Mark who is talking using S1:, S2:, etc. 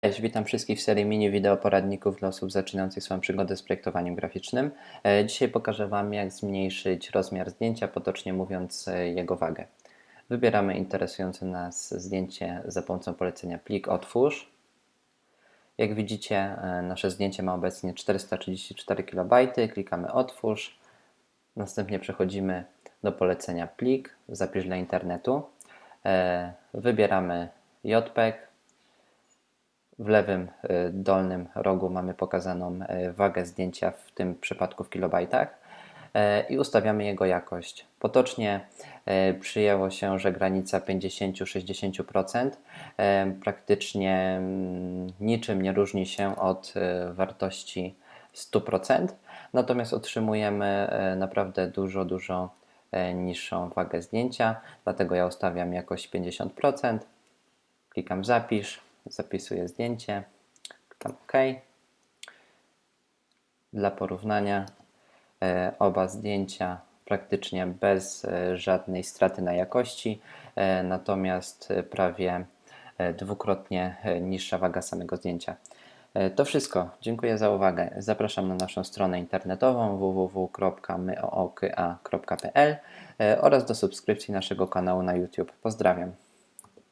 S1: Cześć, witam wszystkich w serii mini wideo poradników dla osób zaczynających swoją przygodę z projektowaniem graficznym. E, Dzisiaj pokażę Wam, jak zmniejszyć rozmiar zdjęcia, potocznie mówiąc e, jego wagę. Wybieramy interesujące nas zdjęcie za pomocą polecenia plik otwórz. Jak widzicie, e, nasze zdjęcie ma obecnie 434 KB. Klikamy otwórz. Następnie przechodzimy do polecenia plik, zapisz dla internetu. Wybieramy JPEG. W lewym y, dolnym rogu mamy pokazaną y, wagę zdjęcia, w tym przypadku w kilobajtach e, i ustawiamy jego jakość. Potocznie przyjęło się, że granica 50-60% e, praktycznie mm, niczym nie różni się od wartości 100%, natomiast otrzymujemy naprawdę dużo, dużo niższą wagę zdjęcia, dlatego ja ustawiam jakość 50%, klikam zapisz, zapisuję zdjęcie, klikam OK. Dla porównania e, oba zdjęcia praktycznie bez e, żadnej straty na jakości, e, natomiast prawie dwukrotnie niższa waga samego zdjęcia. To wszystko. Dziękuję za uwagę. Zapraszam na naszą stronę internetową www.myooka.pl e, oraz do subskrypcji naszego kanału na YouTube. Pozdrawiam.